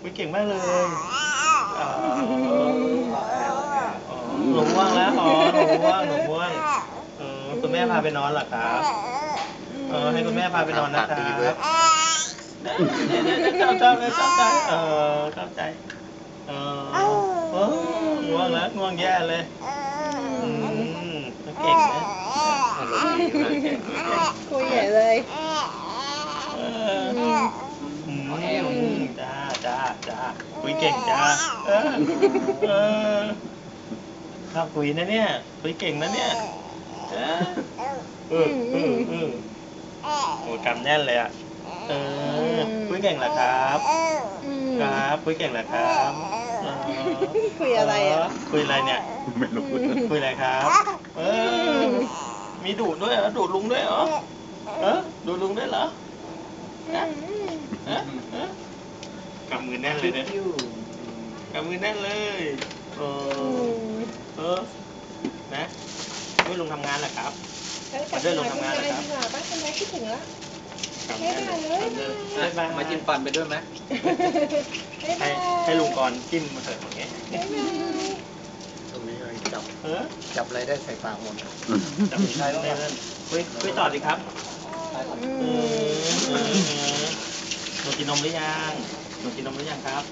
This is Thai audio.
คุยเก่งมากเลยอ๋อหนูว่างแล้วอ๋อหนูว่างหนูว่างคุณแม่พาไปนอนเหรอครับ เออให้คุณแม่พาไปนอนนะครับเนี่ยเนี่ยเนี่ยชอบชอบเลยชอบใจเออชอบใจเออเออง่วงแล้วง่วงแย่เลยอืมเก่งนะ อารมณ์ดีมากเก่งเก่งคุยใหญ่เลย เอออืมจ้าจ้าจ้า คุยเก่งจ้าเออเออชอบคุยนะเนี่ย คุยเก่งนะเนี่ย เออเออเออเออโอ้ยกำแน่นเลยอะ เออ คุยเก่งเหรอครับอืมครับ คุยเก่งเหรอครับเออคุยอะไรอะ คุยอะไรเนี่ย ไม่รู้คุยอะไรครับ เออ มีดูดด้วยเหรอดูดลุงด้วยเหรอ เออดูดลุงด้วยเหรอ ฮะ ฮะฮะ กำมือแน่นเลยเนี่ยกำมือแน่นเลยเออือมเออนะช่วยลุงทำงานเหรอครับเอ้ยกลับไปหาคุณยายดีกว่าป้าคุณยายคิดถึงแล้วกำแน่นเลยบ๊ายบายมาจิ้มฟันไปด้วยไหมบ๊ายให้บายให้ลุงก่อนจิ้มมาเถอะอย่างเงี้ยบ๊ายบายตรงนี้เลยจับเออจับอะไรได้ใส่ปากหมดจับมือได้แล้วนั่นคุยคุยต่อดีครับอือืมมหนู กินนมหรือยังหนูกินนมหรือยังครับ